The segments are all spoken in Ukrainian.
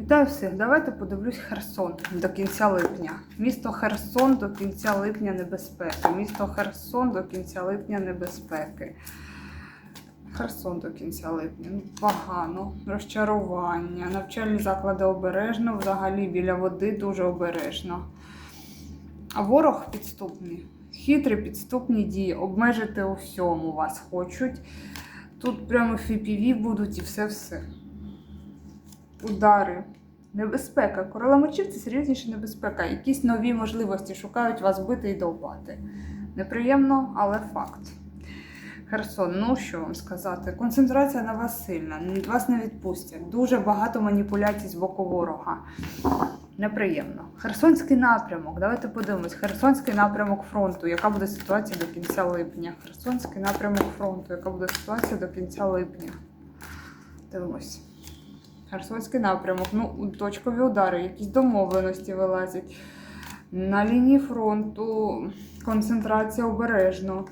Вітаю всіх! Давайте подивлюсь Херсон до кінця липня. Місто Херсон до кінця липня небезпеки. Місто Херсон до кінця липня небезпеки. Херсон до кінця липня. Ну, погано. Розчарування. Навчальні заклади обережно, взагалі біля води дуже обережно. А ворог підступний. Хитрі підступні дії. Обмежити у всьому вас хочуть. Тут прямо FPV будуть і все-все. Удари. Небезпека. Королева мечів це серйозніша небезпека. Якісь нові можливості шукають вас бити і довбати. Неприємно, але факт. Херсон, ну що вам сказати? Концентрація на вас сильна, вас не відпустять. Дуже багато маніпуляцій з боку ворога. Неприємно. Херсонський напрямок. Давайте подивимось. Херсонський напрямок фронту. Яка буде ситуація до кінця липня? Херсонський напрямок фронту. Яка буде ситуація до кінця липня? Дивимось. Херсонський напрямок. Ну, точкові удари, якісь домовленості вилазять. На лінії фронту концентрація обережно.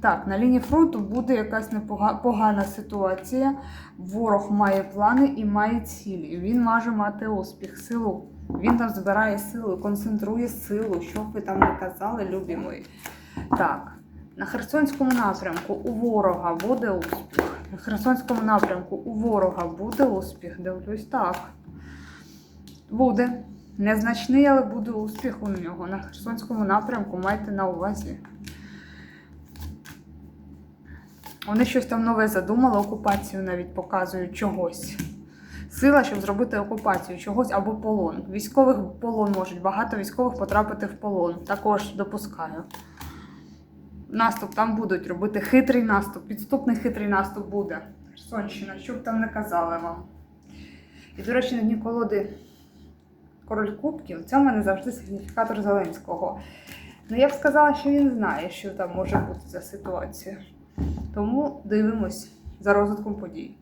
Так, на лінії фронту буде якась непога- погана ситуація. Ворог має плани і має цілі. Він може мати успіх, силу. Він там збирає силу, концентрує силу, що б ви там не казали, любі мої. Так, на Херсонському напрямку у ворога буде успіх. Херсонському напрямку у ворога буде успіх. Дивлюсь, так. Буде. Незначний, але буде успіх у нього. На Херсонському напрямку майте на увазі. Вони щось там нове задумали, окупацію навіть показують чогось. Сила, щоб зробити окупацію чогось або полон. Військових полон можуть, багато військових потрапити в полон. Також допускаю. Наступ там будуть робити хитрий наступ, підступний хитрий наступ буде. Херсонщина, що б там не казали вам. І, до речі, на дні колоди Король Кубків це в мене завжди сигніфікатор Зеленського. Ну, я б сказала, що він знає, що там може бути за ситуація. Тому дивимось за розвитком подій.